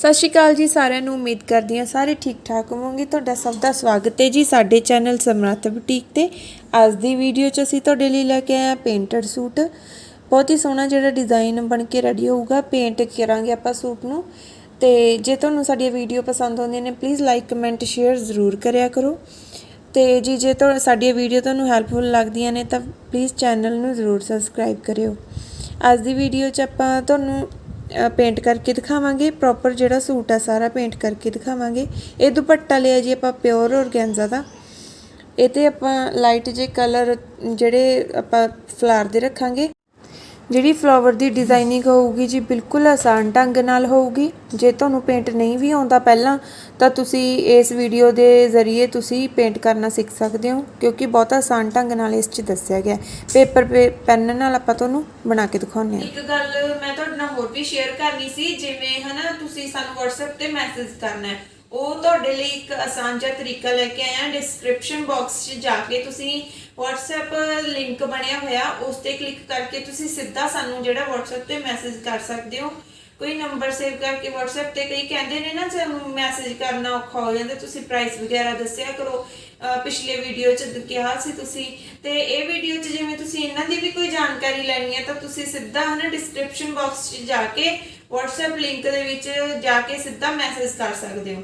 ਸਤਿ ਸ਼੍ਰੀ ਅਕਾਲ ਜੀ, ਸਾਰਿਆਂ ਨੂੰ ਉਮੀਦ ਕਰਦੀ ਹਾਂ ਸਾਰੇ ਠੀਕ ਠਾਕ ਹੋਵੋਗੇ। ਤੁਹਾਡਾ ਸਭ ਦਾ ਸਵਾਗਤ ਹੈ ਜੀ ਸਾਡੇ ਚੈਨਲ ਸਮਰੱਥ ਬੁਟੀਕ ਤੇ। ਅੱਜ ਦੀ ਵੀਡੀਓ 'ਚ ਅਸੀਂ ਤੁਹਾਡੇ ਲਈ ਲੈ ਕੇ ਆਏ ਹਾਂ ਪੇਂਟਡ ਸੂਟ। ਬਹੁਤ ਹੀ ਸੋਹਣਾ ਜਿਹੜਾ ਡਿਜ਼ਾਈਨ ਬਣ ਕੇ ਰੈਡੀ ਹੋਊਗਾ ਪੇਂਟ ਕਰਾਂਗੇ ਆਪਾਂ ਸੂਟ ਨੂੰ। ਤੇ ਜੇ ਤੁਹਾਨੂੰ ਸਾਡੀ ਵੀਡੀਓ ਪਸੰਦ ਆਉਂਦੀਆਂ ਨੇ ਪਲੀਜ਼ ਲਾਈਕ ਕਮੈਂਟ ਸ਼ੇਅਰ ਜ਼ਰੂਰ ਕਰਿਆ ਕਰੋ। ਤੇ ਜੀ, ਜੇ ਤੁਹਾਨੂੰ ਸਾਡੀ ਵੀਡੀਓ ਤੁਹਾਨੂੰ ਹੈਲਪਫੁਲ ਲੱਗਦੀਆਂ ਨੇ, ਤਾਂ ਪਲੀਜ਼ ਚੈਨਲ ਨੂੰ ਜ਼ਰੂਰ ਸਬਸਕ੍ਰਾਈਬ ਕਰਿਓ। ਅੱਜ ਦੀ ਵੀਡੀਓ 'ਚ ਆਪਾਂ ਤੁਹਾਨੂੰ ਪੇਂਟ ਕਰਕੇ ਦਿਖਾਵਾਂਗੇ ਪ੍ਰੋਪਰ ਜਿਹੜਾ ਸੂਟ ਆ ਸਾਰਾ ਪੇਂਟ ਕਰਕੇ ਦਿਖਾਵਾਂਗੇ। ਇਹ ਦੁਪੱਟਾ ਲਿਆ ਜੀ ਆਪਾਂ ਪਿਓਰ ਔਰਗੈਂਜ਼ਾ ਦਾ। ਇਹ ਤੇ ਆਪਾਂ ਲਾਈਟ ਜੇ ਕਲਰ ਜਿਹੜੇ ਆਪਾਂ ਫਲਾਰ ਦੇ ਰੱਖਾਂਗੇ। ਜਿਹੜੀ ਫਲਾਵਰ ਦੀ ਡਿਜ਼ਾਈਨਿੰਗ ਹੋਊਗੀ ਜੀ ਬਿਲਕੁਲ ਆਸਾਨ ਢੰਗ ਨਾਲ ਹੋਊਗੀ। ਜੇ ਤੁਹਾਨੂੰ ਪੇਂਟ ਨਹੀਂ ਵੀ ਆਉਂਦਾ ਪਹਿਲਾਂ, ਤਾਂ ਤੁਸੀਂ ਇਸ ਵੀਡੀਓ ਦੇ ਜ਼ਰੀਏ ਤੁਸੀਂ ਪੇਂਟ ਕਰਨਾ ਸਿੱਖ ਸਕਦੇ ਹੋ, ਕਿਉਂਕਿ ਬਹੁਤ ਆਸਾਨ ਢੰਗ ਨਾਲ ਇਸ 'ਚ ਦੱਸਿਆ ਗਿਆ ਪੇਪਰ ਪੈਨ ਨਾਲ ਆਪਾਂ ਤੁਹਾਨੂੰ ਬਣਾ ਕੇ ਦਿਖਾਉਂਦੇ ਹਾਂ। ਇੱਕ ਗੱਲ ਮੈਂ ਤੁਹਾਡੇ ਨਾਲ ਹੋਰ ਵੀ ਸ਼ੇਅਰ ਕਰਨੀ ਸੀ, ਜਿਵੇਂ ਹਨਾ ਤੁਸੀਂ ਸਾਨੂੰ WhatsApp ਤੇ ਮੈਸੇਜ ਕਰਨਾ ਹੈ। ਉਹ ਤੁਹਾਡੇ ਲਈ ਇੱਕ ਆਸਾਨ ਜਿਹਾ ਤਰੀਕਾ ਲੈ ਕੇ ਆਇਆ। ਡਿਸਕ੍ਰਿਪਸ਼ਨ ਬਾਕਸ 'ਚ ਜਾ ਕੇ ਤੁਸੀਂ WhatsApp ਲਿੰਕ ਬਣਿਆ ਹੋਇਆ, ਉਸ ਤੇ ਕਲਿੱਕ ਕਰਕੇ ਤੁਸੀਂ ਸਿੱਧਾ ਸਾਨੂੰ ਜਿਹੜਾ WhatsApp ਤੇ ਮੈਸੇਜ ਕਰ ਸਕਦੇ ਹੋ। ਕੋਈ ਨੰਬਰ ਸੇਵ ਕਰਕੇ WhatsApp ਤੇ ਕਈ ਕਹਿੰਦੇ ਨੇ ਨਾ ਸਾਨੂੰ ਮੈਸੇਜ ਕਰਨਾ ਔਖਾ ਹੋ ਜਾਂਦਾ, ਤੁਸੀਂ ਪ੍ਰਾਈਸ ਵਗੈਰਾ ਦੱਸਿਆ ਕਰੋ। ਪਿਛਲੇ ਵੀਡੀਓ 'ਚ ਕਿਹਾ ਸੀ ਤੁਸੀਂ। ਤੇ ਇਹ ਵੀਡੀਓ 'ਚ ਜਿਵੇਂ ਤੁਸੀਂ ਇਹਨਾਂ ਦੀ ਵੀ ਕੋਈ ਜਾਣਕਾਰੀ ਲੈਣੀ ਹੈ, ਤਾਂ ਤੁਸੀਂ ਸਿੱਧਾ ਹਨਾ ਡਿਸਕ੍ਰਿਪਸ਼ਨ ਬਾਕਸ 'ਚ ਜਾ ਕੇ WhatsApp ਲਿੰਕ ਦੇ ਵਿੱਚ ਜਾ ਕੇ ਸਿੱਧਾ ਮੈਸੇਜ ਕਰ ਸਕਦੇ ਹੋ।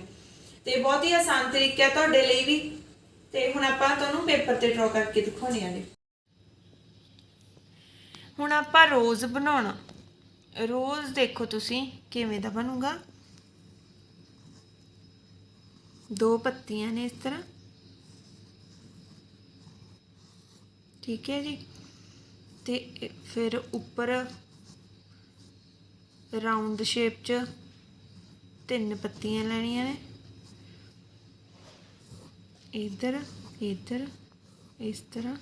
ਤੇ ਬਹੁਤ ਹੀ ਆਸਾਨ ਤਰੀਕਾ ਹੈ ਤੁਹਾਡੇ ਲਈ ਵੀ। ਤੇ ਹੁਣ ਆਪਾਂ ਤੁਹਾਨੂੰ ਪੇਪਰ ਤੇ ਡਰਾ ਕਰਕੇ ਦਿਖਾਉਣੇ ਆਗੇ। ਹੁਣ ਆਪਾਂ ਰੋਜ਼ ਬਣਾਉਣਾ। ਰੋਜ਼ ਦੇਖੋ ਤੁਸੀਂ ਕਿਵੇਂ ਦਾ ਬਣੂਗਾ। ਦੋ ਪੱਤੀਆਂ ਨੇ ਇਸ ਤਰ੍ਹਾਂ। ਠੀਕ ਹੈ ਜੀ। ਤੇ ਫਿਰ ਉੱਪਰ ਰਾਉਂਡ ਸ਼ੇਪ 'ਚ ਤਿੰਨ ਪੱਤੀਆਂ ਲੈਣੀਆਂ ਨੇ। ਇੱਧਰ ਇੱਧਰ, ਇਸ ਤਰ੍ਹਾਂ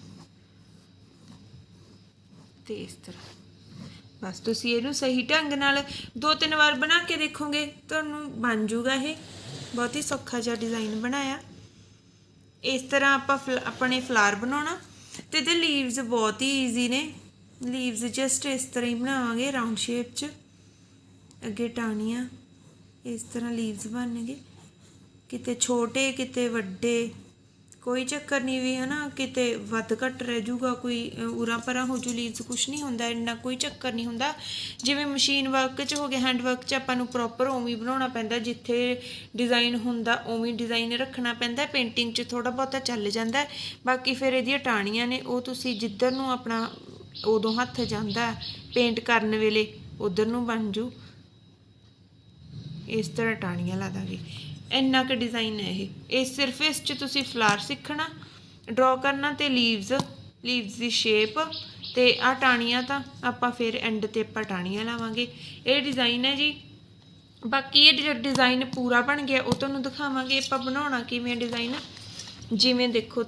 ਤੇ ਇਸ ਤਰ੍ਹਾਂ। ਬਸ ਤੁਸੀਂ ਇਹਨੂੰ ਸਹੀ ਢੰਗ ਨਾਲ ਦੋ ਤਿੰਨ ਵਾਰ ਬਣਾ ਕੇ ਦੇਖੋਗੇ, ਤੁਹਾਨੂੰ ਬਣ ਜਾਊਗਾ ਇਹ। ਬਹੁਤ ਹੀ ਸੌਖਾ ਜਿਹਾ ਡਿਜ਼ਾਈਨ ਬਣਾਇਆ। ਇਸ ਤਰ੍ਹਾਂ ਆਪਾਂ ਫਲ- ਆਪਣੇ ਫਲਾਰ ਬਣਾਉਣਾ। ਤੇ ਇਹਦੇ ਲੀਵਸ ਬਹੁਤ ਹੀ ਈਜ਼ੀ ਨੇ। ਲੀਵਸ ਜਸਟ ਇਸ ਤਰ੍ਹਾਂ ਹੀ ਬਣਾਵਾਂਗੇ ਰਾਉਂਡ ਸ਼ੇਪ 'ਚ। ਅੱਗੇ ਟਾਹਣੀਆਂ, ਇਸ ਤਰ੍ਹਾਂ ਲੀਵਸ ਬਣਨਗੇ। ਕਿਤੇ ਛੋਟੇ, ਕਿਤੇ ਵੱਡੇ, ਕੋਈ ਚੱਕਰ ਨਹੀਂ ਵੀ ਹਨਾ, ਕਿਤੇ ਵੱਧ ਘੱਟ ਰਹਿ ਜੂਗਾ ਕੋਈ ਉਰਾਂ ਪਰਾਂ ਹੋ ਜੂ ਲੀਵਸ ਕੁਝ ਨਹੀਂ ਹੁੰਦਾ, ਇੰਨਾ ਕੋਈ ਚੱਕਰ ਨਹੀਂ ਹੁੰਦਾ। ਜਿਵੇਂ ਮਸ਼ੀਨ ਵਰਕ 'ਚ ਹੋ ਗਿਆ ਹੈਂਡ ਵਰਕ 'ਚ ਆਪਾਂ ਨੂੰ ਪ੍ਰੋਪਰ ਉਵੇਂ ਬਣਾਉਣਾ ਪੈਂਦਾ, ਜਿੱਥੇ ਡਿਜ਼ਾਈਨ ਹੁੰਦਾ, ਉਵੇਂ ਡਿਜ਼ਾਈਨ ਰੱਖਣਾ ਪੈਂਦਾ ਪੇਂਟਿੰਗ 'ਚ ਥੋੜਾ ਬਹੁਤਾ ਚੱਲ ਜਾਂਦਾ। ਬਾਕੀ ਫਿਰ ਇਹਦੀਆਂ ਟਾਹਣੀਆਂ ਨੇ, ਉਹ ਤੁਸੀਂ ਜਿੱਧਰ ਨੂੰ ਆਪਣਾ, ਉਦੋਂ ਹੱਥ ਜਾਂਦਾ ਪੇਂਟ ਕਰਨ ਵੇਲੇ, ਉਧਰ ਨੂੰ ਬਣ ਜੂ। ਇਸ ਤਰ੍ਹਾਂ ਟਾਣੀਆਂ ਲਾ ਦਾਂਗੇ। ਇੰਨਾ ਕੁ ਡਿਜ਼ਾਈਨ ਹੈ ਇਹ। ਇਹ ਸਿਰਫ ਇਸ 'ਚ ਤੁਸੀਂ ਫਲਾਰ ਸਿੱਖਣਾ ਡਰਾ ਕਰਨਾ ਤੇ ਲੀਵਸ ਲੀਵਸ ਦੀ ਸ਼ੇਪ ਤੇ ਆ ਟਾਣੀਆਂ ਤਾਂ ਆਪਾਂ ਫਿਰ ਐਂਡ ਤੇ ਆਪਾਂ ਟਾਣੀਆਂ ਲਾਵਾਂਗੇ। ਇਹ ਡਿਜ਼ਾਈਨ ਹੈ ਜੀ। ਬਾਕੀ ਇਹ ਜਿਹੜਾ ਡਿਜ਼ਾਈਨ ਪੂਰਾ ਬਣ ਗਿਆ, ਉਹ ਤੁਹਾਨੂੰ ਦਿਖਾਵਾਂਗੇ ਆਪਾਂ ਬਣਾਉਣਾ ਕਿਵੇਂ ਡਿਜ਼ਾਈਨ ਜਿਵੇਂ ਦੇਖੋ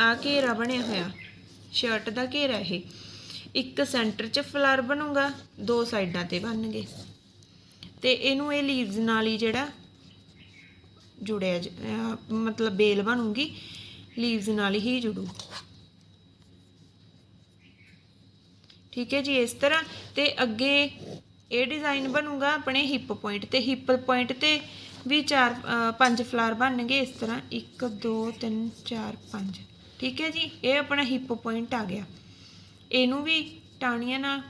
ਆ ਘੇਰਾ ਬਣਿਆ ਹੋਇਆ। ਸ਼ਰਟ ਦਾ ਘੇਰਾ ਇਹ। ਇੱਕ ਸੈਂਟਰ 'ਚ ਫਲਾਰ ਬਣੂਗਾ, ਦੋ ਸਾਈਡਾਂ ਤੇ ਬਣਨਗੇ। ਤੇ ਇਹਨੂੰ ਇਹ ਲੀਵਸ ਨਾਲ ਹੀ ਜਿਹੜਾ ਜੁੜਿਆ ਜ- ਮਤਲਬ ਬੇਲ ਬਣੂਗੀ ਲੀਵਸ ਨਾਲ ਹੀ ਜੁੜੂ। ਠੀਕ ਹੈ ਜੀ, ਇਸ ਤਰ੍ਹਾਂ ਤੇ ਅੱਗੇ ਇਹ ਡਿਜ਼ਾਈਨ ਬਣੂਗਾ ਆਪਣੇ ਹਿੱਪ ਪੁਆਇੰਟ ਤੇ। ਹਿੱਪ ਪੁਆਇੰਟ ਤੇ ਵੀ ਚਾਰ ਪੰਜ ਫਲਾਰ ਬਣਨਗੇ, ਇਸ ਤਰ੍ਹਾਂ 1 2 3 4 5 ਠੀਕ ਹੈ ਜੀ, ਇਹ ਆਪਣਾ ਹਿੱਪ ਪੁਆਇੰਟ ਆ ਗਿਆ। ਇਹਨੂੰ ਵੀ ਟਾਣੀਆਂ ਨਾਲ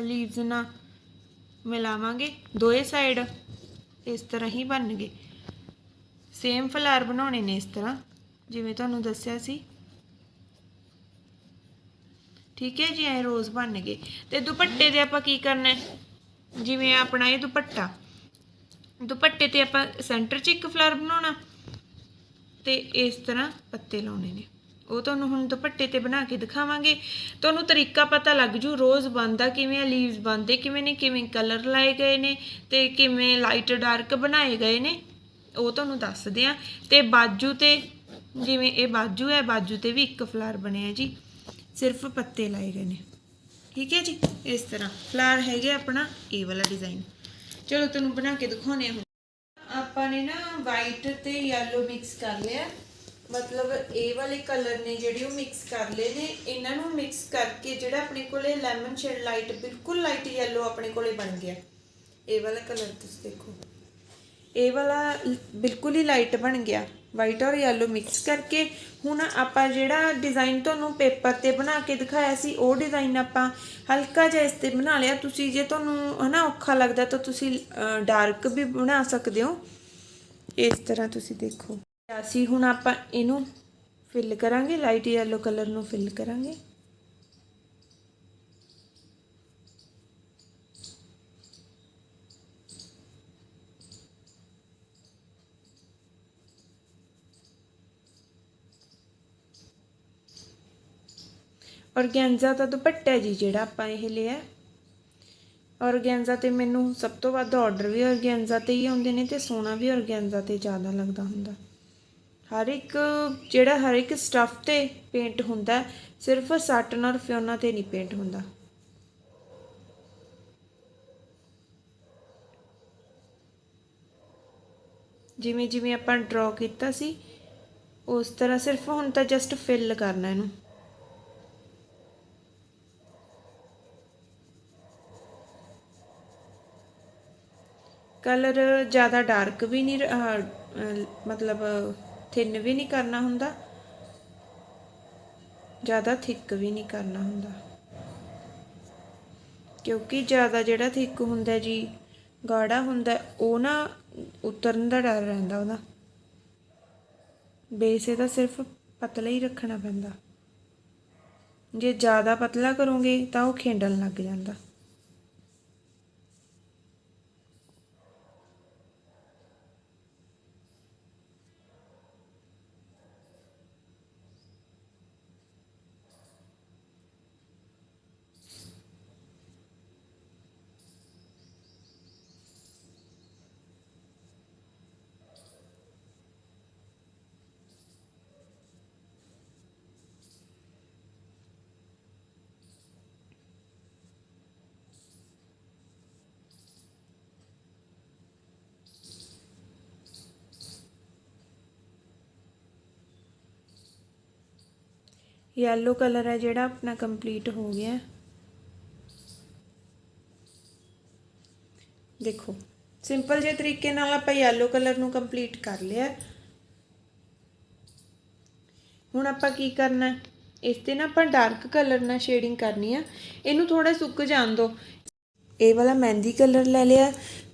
ਲੀਵਸ ਨਾਲ ਮਿਲਾਵਾਂਗੇ। ਦੋਏ ਸਾਈਡ ਇਸ ਤਰ੍ਹਾਂ ਹੀ ਬਣਨਗੇ। ਸੇਮ ਫਲਾਰ ਬਣਾਉਣੇ ਨੇ ਇਸ ਤਰ੍ਹਾਂ, ਜਿਵੇਂ ਤੁਹਾਨੂੰ ਦੱਸਿਆ ਸੀ। ਠੀਕ ਹੈ ਜੀ, ਐ ਰੋਜ਼ ਬਣ ਗਏ। ਤੇ ਦੁਪੱਟੇ ਦੇ ਆਪਾਂ ਕੀ ਕਰਨਾ ਜਿਵੇਂ ਆਪਣਾ ਇਹ ਦੁਪੱਟਾ। ਦੁਪੱਟੇ ਤੇ ਆਪਾਂ ਸੈਂਟਰ 'ਚ ਇੱਕ ਫਲਾਰ ਬਣਾਉਣਾ। ਤੇ ਇਸ ਤਰ੍ਹਾਂ ਪੱਤੇ ਲਾਉਣੇ ਨੇ। ਉਹ ਤੁਹਾਨੂੰ ਹੁਣ ਦੁਪੱਟੇ ਤੇ ਬਣਾ ਕੇ ਦਿਖਾਵਾਂਗੇ। ਤੁਹਾਨੂੰ ਤਰੀਕਾ ਪਤਾ ਲੱਗ ਜੂ, ਰੋਜ਼ ਬਣਦਾ ਕਿਵੇਂ ਆ ਲੀਵਸ ਬਣਦੇ ਕਿਵੇਂ ਨੇ, ਕਿਵੇਂ ਕਲਰ ਲਾਏ ਗਏ ਨੇ, ਤੇ ਕਿਵੇਂ ਲਾਈਟ ਡਾਰਕ ਬਣਾਏ ਗਏ ਨੇ। ਉਹ ਤੁਹਾਨੂੰ ਦੱਸਦੇ ਆ। ਤੇ ਬਾਜੂ ਤੇ ਜਿਵੇਂ ਇਹ ਬਾਜੂ ਹੈ, ਬਾਜੂ ਤੇ ਵੀ ਇੱਕ ਫਲਾਰ ਬਣਿਆ ਜੀ। ਸਿਰਫ ਪੱਤੇ ਲਾਏ ਗਏ ਨੇ। ਠੀਕ ਹੈ ਜੀ? ਇਸ ਤਰ੍ਹਾਂ। ਫਲਾਰ ਹੈਗੇ ਆਪਣਾ, ਇਹ ਵਾਲਾ ਡਿਜ਼ਾਈਨ ਚਲੋ, ਤੁਹਾਨੂੰ ਬਣਾ ਕੇ ਦਿਖਾਉਣੇ ਆ ਹੁਣ। ਆਪਾਂ ਨੇ ਨਾ ਵਾਈਟ ਤੇ ਯੈਲੋ ਮਿਕਸ ਕਰ ਲਿਆ। ਮਤਲਬ ਇਹ ਵਾਲੇ ਕਲਰ ਨੇ ਜਿਹੜੇ ਉਹ ਮਿਕਸ ਕਰ ਲਏ ਨੇ। ਇਹਨਾਂ ਨੂੰ ਮਿਕਸ ਕਰਕੇ ਜਿਹੜਾ ਆਪਣੇ ਕੋਲੇ ਲੈਮਨ ਸ਼ੇਡ ਲਾਈਟ ਬਿਲਕੁਲ ਲਾਈਟ ਯੈਲੋ ਆਪਣੇ ਕੋਲੇ ਬਣ ਗਿਆ। ਇਹ ਵਾਲਾ ਕਲਰ ਤੁਸੀਂ ਦੇਖੋ। ਇਹ ਵਾਲਾ ਬਿਲਕੁਲ ਹੀ ਲਾਈਟ ਬਣ ਗਿਆ। ਵਾਈਟ ਔਰ ਯੈਲੋ ਮਿਕਸ ਕਰਕੇ ਹੁਣ ਆਪਾਂ ਜਿਹੜਾ ਡਿਜ਼ਾਈਨ ਤੁਹਾਨੂੰ ਪੇਪਰ ਤੇ ਬਣਾ ਕੇ ਦਿਖਾਇਆ ਸੀ, ਉਹ ਡਿਜ਼ਾਈਨ ਆਪਾਂ ਹਲਕਾ ਜਿਹਾ ਇਸ ਤੇ ਬਣਾ ਲਿਆ। ਤੁਸੀਂ ਜੇ ਤੁਹਾਨੂੰ ਹਨਾ ਔਖਾ ਲੱਗਦਾ ਤਾਂ ਤੁਸੀਂ ਡਾਰਕ ਵੀ ਬਣਾ ਸਕਦੇ ਹੋ। ਇਸ ਤਰ੍ਹਾਂ ਤੁਸੀਂ ਦੇਖੋ। ਅਸੀਂ ਹੁਣ ਆਪਾਂ ਇਹਨੂੰ ਫਿਲ ਕਰਾਂਗੇ ਲਾਈਟ ਯੈਲੋ ਕਲਰ ਨੂੰ ਫਿਲ ਕਰਾਂਗੇ। ਔਰਗੈਂਜ਼ਾ ਦਾ ਦੁਪੱਟਾ ਜੀ ਜਿਹੜਾ ਆਪਾਂ ਇਹ ਲਿਆ। ਔਰਗੈਂਜ਼ਾ ਤੇ ਮੈਨੂੰ ਸਭ ਤੋਂ ਵੱਧ ਆਰਡਰ ਵੀ ਔਰਗੈਂਜ਼ਾ ਤੇ ਹੀ ਆਉਂਦੇ ਨੇ ਤੇ ਸੋਨਾ ਵੀ ਔਰਗੈਂਜ਼ਾ ਤੇ ਜ਼ਿਆਦਾ ਲੱਗਦਾ ਹੁੰਦਾ। ਹਰ ਇੱਕ ਜਿਹੜਾ ਹਰ ਇੱਕ ਸਟੱਫ ਤੇ ਪੇਂਟ ਹੁੰਦਾ, ਸਿਰਫ ਸਾਟਨ ਔਰ ਫਿਓਨਾ ਤੇ ਨਹੀਂ ਪੇਂਟ ਹੁੰਦਾ। ਜਿਵੇਂ ਜਿਵੇਂ ਆਪਾਂ ਡਰਾ ਕੀਤਾ ਸੀ, ਉਸ ਤਰ੍ਹਾਂ ਸਿਰਫ ਹੁਣ ਤਾਂ ਜਸਟ ਫਿਲ ਕਰਨਾ ਇਹਨੂੰ। ਕਲਰ ਜ਼ਿਆਦਾ ਡਾਰਕ ਵੀ ਨਹੀਂ ਰ- ਮਤਲਬ ਥਿਨ ਵੀ ਨਹੀਂ ਕਰਨਾ ਹੁੰਦਾ। ਜ਼ਿਆਦਾ ਥਿੱਕ ਵੀ ਨਹੀਂ ਕਰਨਾ ਹੁੰਦਾ। ਕਿਉਂਕਿ ਜ਼ਿਆਦਾ ਜਿਹੜਾ ਥਿੱਕ ਹੁੰਦਾ ਜੀ, ਗਾੜਾ ਹੁੰਦਾ, ਉਹ ਨਾ ਉਤਰਨ ਦਾ ਡਰ ਰਹਿੰਦਾ ਉਹਦਾ। ਬੇਸ ਇਹਦਾ ਸਿਰਫ ਪਤਲਾ ਹੀ ਰੱਖਣਾ ਪੈਂਦਾ। ਜੇ ਜ਼ਿਆਦਾ ਪਤਲਾ ਕਰੋਗੇ ਤਾਂ ਉਹ ਖੇਡਣ ਲੱਗ ਜਾਂਦਾ। ਯੈਲੋ ਕਲਰ ਹੈ ਜਿਹੜਾ ਆਪਣਾ ਕੰਪਲੀਟ ਹੋ ਗਿਆ। ਦੇਖੋ ਸਿੰਪਲ ਜਿਹੇ ਤਰੀਕੇ ਨਾਲ ਆਪਾਂ ਯੈਲੋ ਕਲਰ ਨੂੰ ਕੰਪਲੀਟ ਕਰ ਲਿਆ। ਹੁਣ ਆਪਾਂ ਕੀ ਕਰਨਾ ਇਸ ਤੇ ਨਾ ਆਪਾਂ ਡਾਰਕ ਕਲਰ ਨਾਲ ਸ਼ੇਡਿੰਗ ਕਰਨੀ ਆ। ਇਹਨੂੰ ਥੋੜਾ ਸੁੱਕ ਜਾਣ ਦਿਓ ਇਹ ਵਾਲਾ ਮਹਿੰਦੀ ਕਲਰ ਲੈ ਲਿਆ।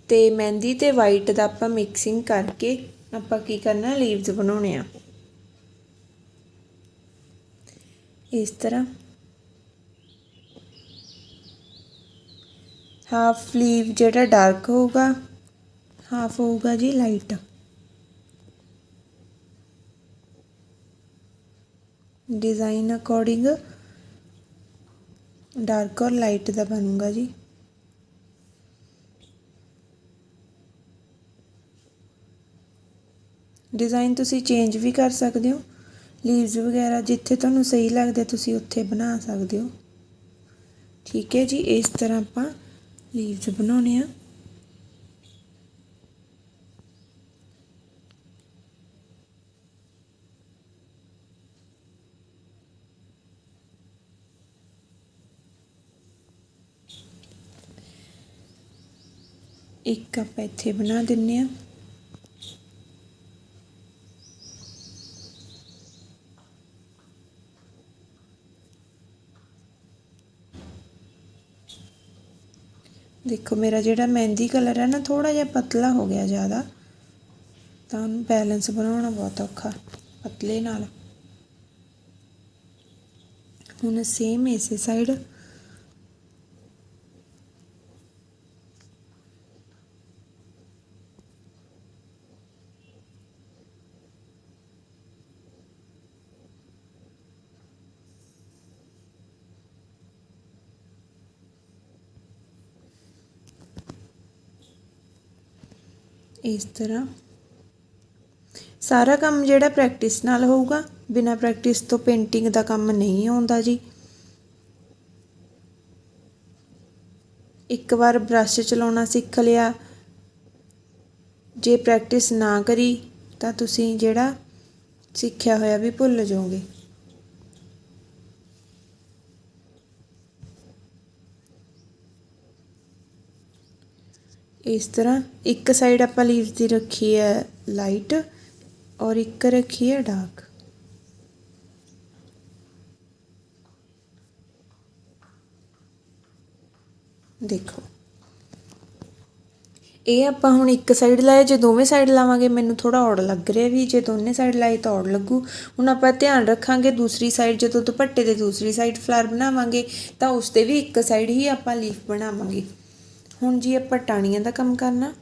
ਤੇ ਮਹਿੰਦੀ ਤੇ ਵਾਈਟ ਦਾ ਆਪਾਂ ਮਿਕਸਿੰਗ ਕਰਕੇ ਆਪਾਂ ਕੀ ਕਰਨਾ ਲੀਵਸ ਬਣਾਉਣੇ ਆ। ਇਸ ਤਰ੍ਹਾਂ। ਹਾਫ ਲੀਵ ਜਿਹੜਾ ਡਾਰਕ ਹੋਊਗਾ ਹਾਫ ਹੋਊਗਾ ਜੀ ਲਾਈਟ ਡਿਜ਼ਾਈਨ ਅਕੋਰਡਿੰਗ ਡਾਰਕ ਔਰ ਲਾਈਟ ਦਾ ਬਣੂਗਾ ਜੀ। ਡਿਜ਼ਾਈਨ ਤੁਸੀਂ ਚੇਂਜ ਵੀ ਕਰ ਸਕਦੇ ਹੋ। ਲੀਵਸ ਵਗੈਰਾ ਜਿੱਥੇ ਤੁਹਾਨੂੰ ਸਹੀ ਲੱਗਦਾ ਤੁਸੀਂ ਉੱਥੇ ਬਣਾ ਸਕਦੇ ਹੋ। ਠੀਕ ਹੈ ਜੀ, ਇਸ ਤਰ੍ਹਾਂ ਆਪਾਂ ਲੀਵਸ ਬਣਾਉਣੇ ਆ। ਇੱਕ ਆਪਾਂ ਇੱਥੇ ਬਣਾ ਦਿੰਨੇ ਆ ਦੇਖੋ, ਮੇਰਾ ਜਿਹੜਾ ਮਹਿੰਦੀ ਕਲਰ ਹੈ ਨਾ ਥੋੜਾ ਜਿਹਾ ਪਤਲਾ ਹੋ ਗਿਆ ਜ਼ਿਆਦਾ। ਤਾਂ ਉਹਨੂੰ ਬੈਲੈਂਸ ਬਣਾਉਣਾ ਬਹੁਤ ਔਖਾ, ਪਤਲੇ ਨਾਲ। ਹੁਣ ਸੇਮ ਇਸੇ ਸਾਈਡ ਇਸ ਤਰ੍ਹਾਂ। ਸਾਰਾ ਕੰਮ ਜਿਹੜਾ ਪ੍ਰੈਕਟਿਸ ਨਾਲ ਹੋਊਗਾ, ਬਿਨਾਂ ਪ੍ਰੈਕਟਿਸ ਤੋਂ ਪੇਂਟਿੰਗ ਦਾ ਕੰਮ ਨਹੀਂ ਆਉਂਦਾ ਜੀ। ਇੱਕ ਵਾਰ ਬ੍ਰਸ਼ ਚਲਾਉਣਾ ਸਿੱਖ ਲਿਆ। ਜੇ ਪ੍ਰੈਕਟਿਸ ਨਾ ਕਰੀ, ਤਾਂ ਤੁਸੀਂ ਜਿਹੜਾ ਸਿੱਖਿਆ ਹੋਇਆ ਵੀ ਭੁੱਲ ਜਾਓਗੇ। ਇਸ ਤਰ੍ਹਾਂ ਇੱਕ ਸਾਈਡ ਆਪਾਂ ਲੀਵਸ ਦੀ ਰੱਖੀ ਹੈ ਲਾਈਟ ਔਰ ਇੱਕ ਰੱਖੀ ਹੈ ਡਾਰਕ ਦੇਖੋ। ਇਹ ਆਪਾਂ ਹੁਣ ਇੱਕ ਸਾਈਡ ਲਾਇਆ ਜੇ ਦੋਵੇਂ ਸਾਈਡ ਲਾਵਾਂਗੇ, ਮੈਨੂੰ ਥੋੜਾ ਔੜ ਲੱਗ ਰਿਹਾ ਵੀ ਜੇ ਦੋਨੇ ਸਾਈਡ ਲਾਏ ਤਾਂ ਔੜ ਲੱਗੂ। ਹੁਣ ਆਪਾਂ ਧਿਆਨ ਰੱਖਾਂਗੇ ਦੂਸਰੀ ਸਾਈਡ ਜਦੋਂ ਦੁਪੱਟੇ ਦੇ ਦੂਸਰੀ ਸਾਈਡ ਫਲਾਰ ਬਣਾਵਾਂਗੇ, ਤਾਂ ਉਸ ਤੇ ਵੀ ਇੱਕ ਸਾਈਡ ਹੀ ਆਪਾਂ ਲੀਫ ਬਣਾਵਾਂਗੇ। ਹੁਣ ਜੀ ਆਪਾਂ ਟਾਣੀਆਂ ਦਾ ਕੰਮ ਕਰਨਾ।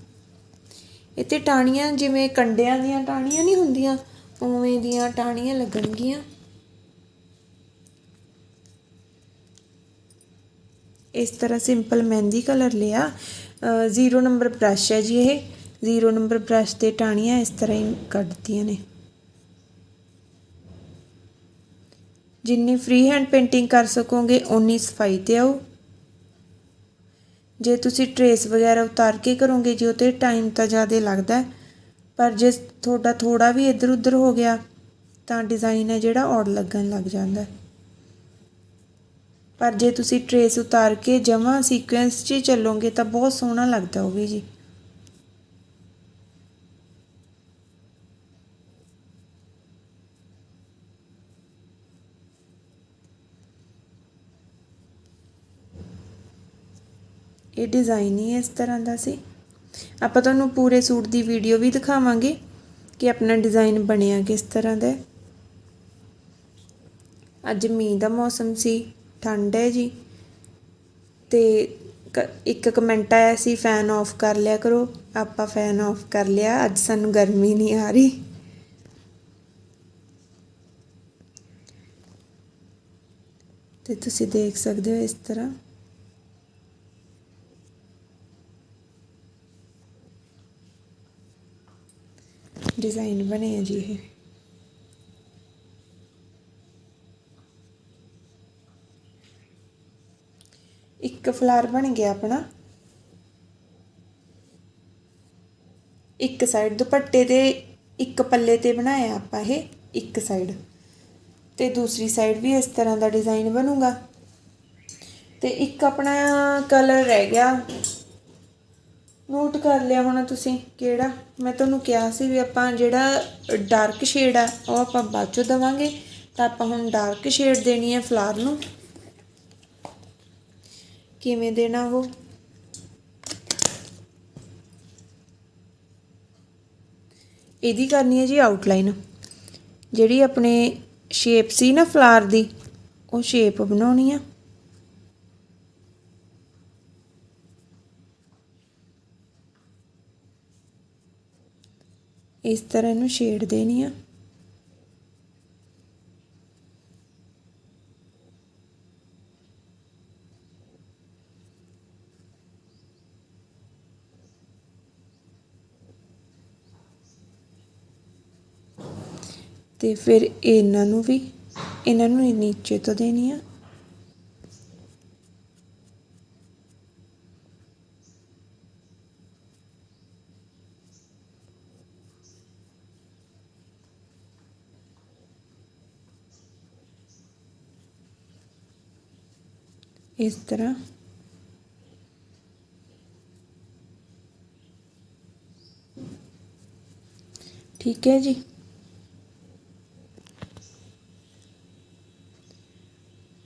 ਇੱਥੇ ਟਾਣੀਆਂ ਜਿਵੇਂ ਕੰਡਿਆਂ ਦੀਆਂ ਟਾਣੀਆਂ ਨਹੀਂ ਹੁੰਦੀਆਂ, ਉਵੇਂ ਦੀਆਂ ਟਾਣੀਆਂ ਲੱਗਣਗੀਆਂ। ਇਸ ਤਰ੍ਹਾਂ ਸਿੰਪਲ ਮਹਿੰਦੀ ਕਲਰ ਲਿਆ। ਜ਼ੀਰੋ ਨੰਬਰ ਬ੍ਰਸ਼ ਹੈ ਜੀ ਇਹ। ਜ਼ੀਰੋ ਨੰਬਰ ਬ੍ਰਸ਼ ਤੇ ਟਾਣੀਆਂ ਇਸ ਤਰ੍ਹਾਂ ਹੀ ਕੱਢਦੀਆਂ ਨੇ। ਜਿੰਨੀ ਫ੍ਰੀ ਹੈਂਡ ਪੇਂਟਿੰਗ ਕਰ ਸਕੋਗੇ, ਓਨੀ ਸਫ਼ਾਈ ਤੇ ਆਓ। ਜੇ ਤੁਸੀਂ ਟਰੇਸ ਵਗੈਰਾ ਉਤਾਰ ਕੇ ਕਰੋਗੇ, ਜੀ ਉਹ ਤੇ ਟਾਈਮ ਤਾਂ ਜ਼ਿਆਦਾ ਲੱਗਦਾ ਪਰ ਜੇ ਤੁਹਾਡਾ ਥੋੜਾ ਵੀ ਇੱਧਰ ਉੱਧਰ ਹੋ ਗਿਆ, ਤਾਂ ਡਿਜ਼ਾਈਨ ਹੈ ਜਿਹੜਾ ਔੜ ਲੱਗਣ ਲੱਗ ਜਾਂਦਾ ਪਰ ਜੇ ਤੁਸੀਂ ਟਰੇਸ ਉਤਾਰ ਕੇ ਜਮਾਂ ਸੀਕੁਐਂਸ 'ਚ ਹੀ ਚੱਲੋਗੇ, ਤਾਂ ਬਹੁਤ ਸੋਹਣਾ ਲੱਗਦਾ ਉਹ ਵੀ ਜੀ। ਇਹ ਡਿਜ਼ਾਈਨ ਹੀ ਇਸ ਤਰ੍ਹਾਂ ਦਾ ਸੀ। ਆਪਾਂ ਤੁਹਾਨੂੰ ਪੂਰੇ ਸੂਟ ਦੀ ਵੀਡੀਓ ਵੀ ਦਿਖਾਵਾਂਗੇ ਕਿ ਆਪਣਾ ਡਿਜ਼ਾਈਨ ਬਣਿਆ ਕਿਸ ਤਰ੍ਹਾਂ ਦਾ ਅੱਜ ਮੀਂਹ ਦਾ ਮੌਸਮ ਸੀ, ਠੰਡ ਹੈ ਜੀ। ਤੇ ਕ- ਇੱਕ ਕਮੈਂਟ ਆਇਆ ਸੀ ਫੈਨ ਆਫ ਕਰ ਲਿਆ ਕਰੋ। ਆਪਾਂ ਫੈਨ ਆਫ ਕਰ ਲਿਆ, ਅੱਜ ਸਾਨੂੰ ਗਰਮੀ ਨਹੀਂ ਆ ਰਹੀ। ਤੇ ਤੁਸੀਂ ਦੇਖ ਸਕਦੇ ਹੋ ਇਸ ਤਰ੍ਹਾਂ। ਡਿਜ਼ਾਈਨ ਬਣੇ ਆ ਜੀ ਇਹ। ਇੱਕ ਫਲਾਰ ਬਣ ਗਿਆ ਆਪਣਾ। ਇੱਕ ਸਾਈਡ ਦੁਪੱਟੇ ਦੇ ਇੱਕ ਪੱਲੇ ਤੇ ਬਣਾਇਆ ਆਪਾਂ ਇਹ, ਇੱਕ ਸਾਈਡ ਤੇ ਦੂਸਰੀ ਸਾਈਡ ਵੀ ਇਸ ਤਰ੍ਹਾਂ ਦਾ ਡਿਜ਼ਾਈਨ ਬਣੂਗਾ। ਤੇ ਇੱਕ ਆਪਣਾ ਕਲਰ ਰਹਿ ਗਿਆ। ਨੋਟ ਕਰ ਲਿਆ ਹੋਣਾ ਤੁਸੀਂ ਕਿਹੜਾ? ਮੈਂ ਤੁਹਾਨੂੰ ਕਿਹਾ ਸੀ ਵੀ ਆਪਾਂ ਜਿਹੜਾ ਡਾਰਕ ਸ਼ੇਡ ਆ, ਉਹ ਆਪਾਂ ਬਾਅਦ ਚੋਂ ਦਵਾਂਗੇ। ਤਾਂ ਆਪਾਂ ਹੁਣ ਡਾਰਕ ਸ਼ੇਡ ਦੇਣੀ ਹੈ ਫਲਾਰ ਨੂੰ। ਕਿਵੇਂ ਦੇਣਾ ਉਹ? ਇਹਦੀ ਕਰਨੀ ਹੈ ਜੀ ਆਊਟਲਾਈਨ ਜਿਹੜੀ ਆਪਣੇ ਸ਼ੇਪ ਸੀ ਨਾ ਫਲਾਰ ਦੀ, ਉਹ ਸ਼ੇਪ ਬਣਾਉਣੀ ਆ। ਇਸ ਤਰ੍ਹਾਂ ਇਹਨੂੰ ਸ਼ੇਡ ਦੇਣੀ ਆ। ਤੇ ਫਿਰ ਇਹਨਾਂ ਨੂੰ ਵੀ, ਇਹਨਾਂ ਨੂੰ ਨੀਚੇ ਤੋਂ ਦੇਣੀ ਆ। ਇਸ ਤਰ੍ਹਾਂ। ਠੀਕ ਹੈ ਜੀ।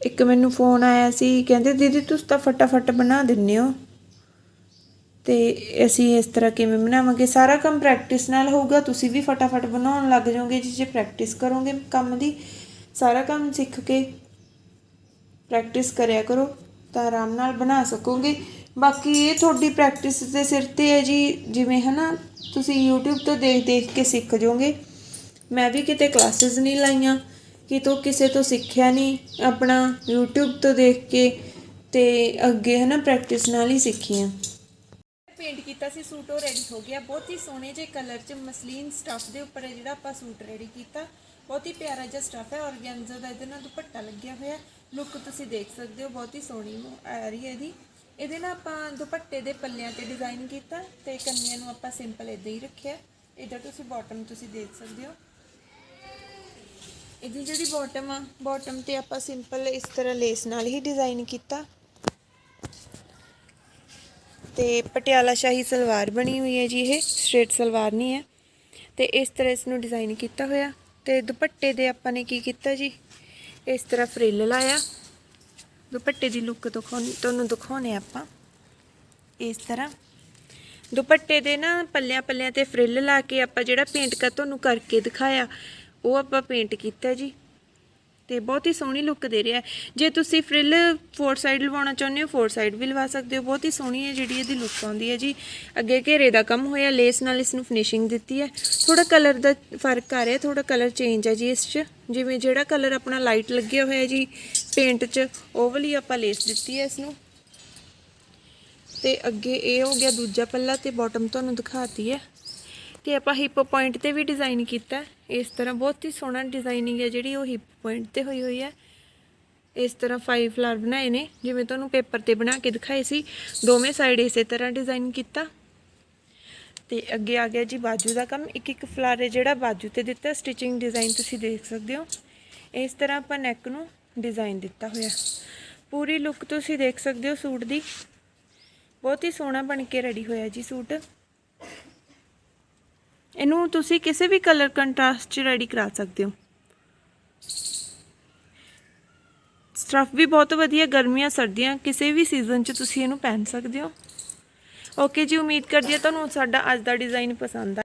ਇੱਕ ਮੈਨੂੰ ਫੋਨ ਆਇਆ ਸੀ, ਕਹਿੰਦੇ ਦੀਦੀ ਤੁਸੀਂ ਤਾਂ ਫਟਾਫਟ ਬਣਾ ਦਿੰਦੇ ਹੋ। ਤੇ ਅਸੀਂ ਇਸ ਤਰ੍ਹਾਂ ਕਿਵੇਂ ਬਣਾਵਾਂਗੇ? ਸਾਰਾ ਕੰਮ ਪ੍ਰੈਕਟਿਸ ਨਾਲ ਹੋਊਗਾ, ਤੁਸੀਂ ਵੀ ਫਟਾਫਟ ਬਣਾਉਣ ਲੱਗ ਜਾਓਗੇ ਜੀ, ਜੇ ਪ੍ਰੈਕਟਿਸ ਕਰੋਗੇ ਕੰਮ ਦੀ। ਸਾਰਾ ਕੰਮ ਸਿੱਖ ਕੇ ਪ੍ਰੈਕਟਿਸ ਕਰਿਆ ਕਰੋ, ਤਾਂ ਆਰਾਮ ਨਾਲ ਬਣਾ ਸਕੋਗੇ। ਬਾਕੀ ਇਹ ਤੁਹਾਡੀ ਪ੍ਰੈਕਟਿਸ ਦੇ ਸਿਰ ਤੇ ਹੈ ਜੀ, ਜਿਵੇਂ ਹਨਾ, ਤੁਸੀਂ YouTube ਤੋਂ ਦੇਖ ਦੇਖ ਕੇ ਸਿੱਖ ਜਾਓਗੇ। ਮੈਂ ਵੀ ਕਿਤੇ ਕਲਾਸਿਸ ਨਹੀਂ ਲਾਈਆਂ ਕਿਤੋਂ ਕਿਸੇ ਤੋਂ ਸਿੱਖਿਆ ਨਹੀਂ, ਆਪਣਾ YouTube ਤੋਂ ਦੇਖ ਕੇ ਤੇ ਅੱਗੇ ਹਨਾ ਪ੍ਰੈਕਟਿਸ ਨਾਲ ਹੀ ਸਿੱਖੀਆਂ। ਪੇਂਟ ਕੀਤਾ ਸੀ, ਸੂਟ ਉਹ ਰੈਡੀ ਹੋ ਗਿਆ। ਬਹੁਤ ਹੀ ਸੋਹਣੇ ਜਿਹੇ ਕਲਰ 'ਚ ਮਸਲੀਨ ਸਟੱਫ ਦੇ ਉੱਪਰ ਜਿਹੜਾ ਆਪਾਂ ਸੂਟ ਰੈਡੀ ਕੀਤਾ। ਬਹੁਤ ਹੀ ਪਿਆਰਾ ਜਿਹਾ ਸਟਫ ਹੈ ਔਰਗੈਂਜ਼ਾ ਦਾ ਇਹਦੇ ਨਾਲ ਦੁਪੱਟਾ ਲੱਗਿਆ ਹੋਇਆ ਲੁੱਕ ਤੁਸੀਂ ਦੇਖ ਸਕਦੇ ਹੋ, ਬਹੁਤ ਹੀ ਸੋਹਣੀ ਆ ਰਹੀ ਹੈ ਇਹਦੀ। ਇਹਦੇ ਨਾਲ ਆਪਾਂ ਦੁਪੱਟੇ ਦੇ ਪੱਲਿਆਂ ਤੇ ਡਿਜ਼ਾਈਨ ਕੀਤਾ ਤੇ ਕੰਨੀਆਂ ਨੂੰ ਆਪਾਂ ਸਿੰਪਲ ਇਦਾਂ ਹੀ ਰੱਖਿਆ। ਇਧਰ ਤੁਸੀਂ ਬਾਟਮ ਤੁਸੀਂ ਦੇਖ ਸਕਦੇ ਹੋ। ਇਹਦੀ ਜਿਹੜੀ ਬਾਟਮ ਆ ਬਾਟਮ ਤੇ ਆਪਾਂ ਸਿੰਪਲ ਇਸ ਤਰ੍ਹਾਂ ਲੇਸ ਨਾਲ ਹੀ ਡਿਜ਼ਾਈਨ ਕੀਤਾ। ਤੇ ਪਟਿਆਲਾ ਸ਼ਾਹੀ ਸਲਵਾਰ ਬਣੀ ਹੋਈ ਹੈ ਜੀ ਇਹ ਸਟ੍ਰੇਟ ਸਲਵਾਰ ਨਹੀਂ ਹੈ। ਤੇ ਇਸ ਤਰ੍ਹਾਂ ਇਸ ਨੂੰ ਡਿਜ਼ਾਈਨ ਕੀਤਾ ਹੋਇਆ। ਤੇ ਦੁਪੱਟੇ ਦੇ ਆਪਾਂ ਨੇ ਕੀ ਕੀਤਾ ਜੀ? ਇਸ ਤਰ੍ਹਾਂ ਫਰਿੱਲ ਲਾਇਆ। ਦੁਪੱਟੇ ਦੀ ਲੁੱਕ ਤੋਂ ਤੁਹਾਨੂੰ ਦਿਖਾਉਣੇ ਆਪਾਂ। ਇਸ ਤਰ੍ਹਾਂ। ਦੁਪੱਟੇ ਦੇ ਨਾ ਪੱਲਿਆਂ ਪੱਲਿਆਂ ਤੇ ਫਰਿੱਲ ਲਾ ਕੇ ਆਪਾਂ ਜਿਹੜਾ ਪੇਂਟ ਕਰ ਤੁਹਾਨੂੰ ਕਰਕੇ ਦਿਖਾਇਆ, ਉਹ ਆਪਾਂ ਪੇਂਟ ਕੀਤਾ ਜੀ। ਤੇ ਬਹੁਤ ਹੀ ਸੋਹਣੀ ਲੁੱਕ ਦੇ ਰਿਹਾ ਜੇ ਤੁਸੀਂ ਫਰਿੱਲ ਫੋਰ ਸਾਈਡ ਲਵਾਉਣਾ ਚਾਹੁੰਦੇ ਹੋ ਫੋਰ ਸਾਈਡ ਵੀ ਲਵਾ ਸਕਦੇ ਹੋ। ਬਹੁਤ ਹੀ ਸੋਹਣੀ ਹੈ ਜਿਹੜੀ ਇਹਦੀ ਲੁੱਕ ਆਉਂਦੀ ਹੈ ਜੀ। ਅੱਗੇ ਘੇਰੇ ਦਾ ਕੰਮ ਹੋਇਆ ਲੇਸ ਨਾਲ ਇਸ ਨੂੰ ਫਿਨਿਸ਼ਿੰਗ ਦਿੱਤੀ ਹੈ। ਥੋੜਾ ਕਲਰ ਦਾ ਫ਼ਰਕ ਆ ਰਿਹਾ ਥੋੜਾ ਕਲਰ ਚੇਂਜ ਹੈ ਜੀ ਇਸ 'ਚ। ਜਿਵੇਂ ਜਿਹੜਾ ਕਲਰ ਆਪਣਾ ਲਾਈਟ ਲੱਗਿਆ ਹੋਇਆ ਜੀ ਪੇਂਟ 'ਚ, ਉਹ ਵਾਲੀ ਆਪਾਂ ਲੇਸ ਦਿੱਤੀ ਹੈ ਇਸ ਨੂੰ ਤੇ ਅੱਗੇ ਇਹ ਹੋ ਗਿਆ ਦੂਜਾ ਪੱਲਾ ਤੇ ਬਾਟਮ ਤੁਹਾਨੂੰ ਦਿਖਾਤੀ ਹੈ। ਤੇ ਆਪਾਂ ਹਿਪ ਪੁਆਇੰਟ ਤੇ ਵੀ ਡਿਜ਼ਾਈਨ ਕੀਤਾ ਇਸ ਤਰ੍ਹਾਂ ਬਹੁਤ ਹੀ ਸੋਹਣਾ ਡਿਜ਼ਾਈਨਿੰਗ ਹੈ ਜਿਹੜੀ ਉਹ ਹਿੱਪ ਪੁਆਇੰਟ ਤੇ ਹੋਈ ਹੋਈ ਹੈ। ਇਸ ਤਰ੍ਹਾਂ ਫਾਈਵ ਫਲਾਰ ਬਣਾਏ ਨੇ। ਜਿਵੇਂ ਤੁਹਾਨੂੰ ਪੇਪਰ ਤੇ ਬਣਾ ਕੇ ਦਿਖਾਏ ਸੀ, ਦੋਵੇਂ ਸਾਈਡ ਇਸੇ ਤਰ੍ਹਾਂ ਡਿਜ਼ਾਈਨ ਕੀਤਾ। ਤੇ ਅੱਗੇ ਆ ਗਿਆ ਜੀ ਬਾਜੂ ਦਾ ਕੰਮ। ਇੱਕ ਇੱਕ ਫਲਾਰ ਹੈ ਜਿਹੜਾ ਬਾਜੂ ਤੇ ਦਿੱਤਾ। ਸਟਿਚਿੰਗ ਡਿਜ਼ਾਈਨ ਤੁਸੀਂ ਦੇਖ ਸਕਦੇ ਹੋ। ਇਸ ਤਰ੍ਹਾਂ ਆਪਾਂ ਨੈਕ ਨੂੰ ਡਿਜ਼ਾਈਨ ਦਿੱਤਾ ਹੋਇਆ। ਪੂਰੀ ਲੁੱਕ ਤੁਸੀਂ ਦੇਖ ਸਕਦੇ ਹੋ ਸੂਟ ਦੀ। ਬਹੁਤ ਹੀ ਸੋਹਣਾ ਬਣ ਕੇ ਰੈਡੀ ਹੋਇਆ ਜੀ ਸੂਟ। ਇਹਨੂੰ ਤੁਸੀਂ ਕਿਸੇ ਵੀ ਕਲਰ ਕੰਟਰਾਸਟ 'ਚ ਰੈਡੀ ਕਰਾ ਸਕਦੇ ਹੋ। ਸਟਫ ਵੀ ਬਹੁਤ ਵਧੀਆ, ਗਰਮੀਆਂ, ਸਰਦੀਆਂ, ਕਿਸੇ ਵੀ ਸੀਜ਼ਨ 'ਚ ਤੁਸੀਂ ਇਹਨੂੰ ਪਹਿਨ ਸਕਦੇ ਹੋ। ਓਕੇ ਜੀ, ਉਮੀਦ ਕਰਦੀ ਹਾਂ ਤੁਹਾਨੂੰ ਸਾਡਾ ਅੱਜ ਦਾ ਡਿਜ਼ਾਈਨ ਪਸੰਦ ਆ